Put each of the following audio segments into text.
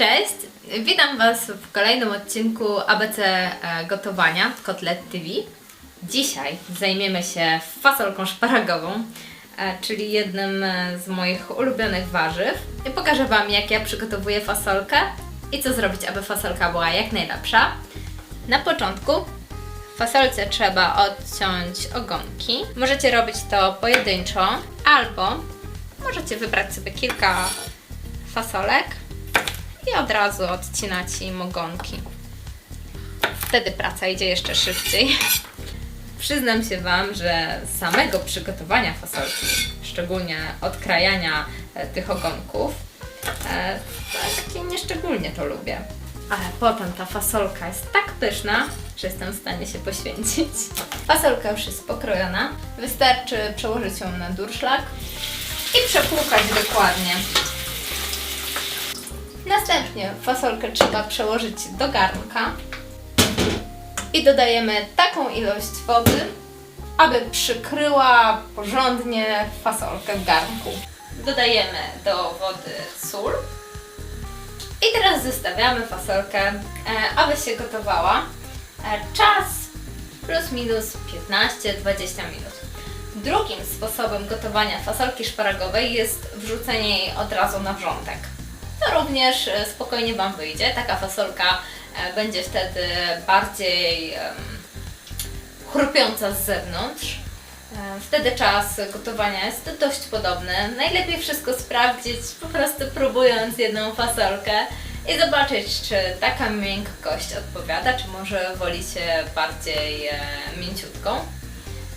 Cześć! Witam Was w kolejnym odcinku ABC e, Gotowania Kotlet TV. Dzisiaj zajmiemy się fasolką szparagową, e, czyli jednym e, z moich ulubionych warzyw. I pokażę Wam, jak ja przygotowuję fasolkę i co zrobić, aby fasolka była jak najlepsza. Na początku w fasolce trzeba odciąć ogonki. Możecie robić to pojedynczo, albo możecie wybrać sobie kilka fasolek i od razu odcinać im ogonki. Wtedy praca idzie jeszcze szybciej. Przyznam się Wam, że samego przygotowania fasolki, szczególnie odkrajania e, tych ogonków, e, takie nieszczególnie to lubię. Ale potem ta fasolka jest tak pyszna, że jestem w stanie się poświęcić. Fasolka już jest pokrojona. Wystarczy przełożyć ją na durszlak i przepłukać dokładnie. Następnie fasolkę trzeba przełożyć do garnka i dodajemy taką ilość wody, aby przykryła porządnie fasolkę w garnku. Dodajemy do wody sól i teraz zostawiamy fasolkę, e, aby się gotowała. E, czas plus minus 15-20 minut. Drugim sposobem gotowania fasolki szparagowej jest wrzucenie jej od razu na wrzątek. To również e, spokojnie Wam wyjdzie. Taka fasolka e, będzie wtedy bardziej chrupiąca z zewnątrz. E, Wtedy czas gotowania jest dość podobny. Najlepiej wszystko sprawdzić, po prostu próbując jedną fasolkę i zobaczyć, czy taka miękkość odpowiada, czy może wolicie bardziej mięciutką.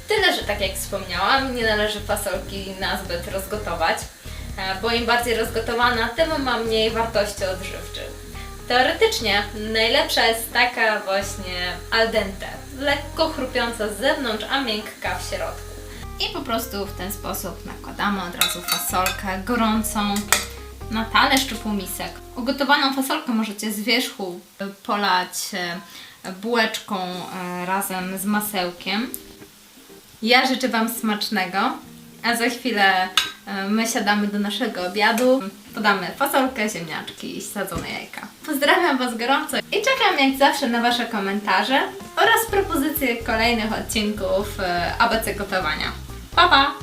Tyle, że tak jak wspomniałam, nie należy fasolki nazbyt rozgotować, bo im bardziej rozgotowana, tym ma mniej wartości odżywczych. Teoretycznie najlepsza jest taka właśnie al dente, lekko chrupiąca z zewnątrz, a miękka w środku. I po prostu w ten sposób nakładamy od razu fasolkę gorącą na talerz czy półmisek. Ugotowaną fasolkę możecie z wierzchu polać e, bułeczką e, razem z masełkiem. Ja życzę Wam smacznego, a za chwilę e, my siadamy do naszego obiadu. Podamy fasolkę, ziemniaczki i sadzone jajka. Pozdrawiam Was gorąco i czekam jak zawsze na Wasze komentarze oraz propozycje kolejnych odcinków e, ABC Gotowania. Pa, pa!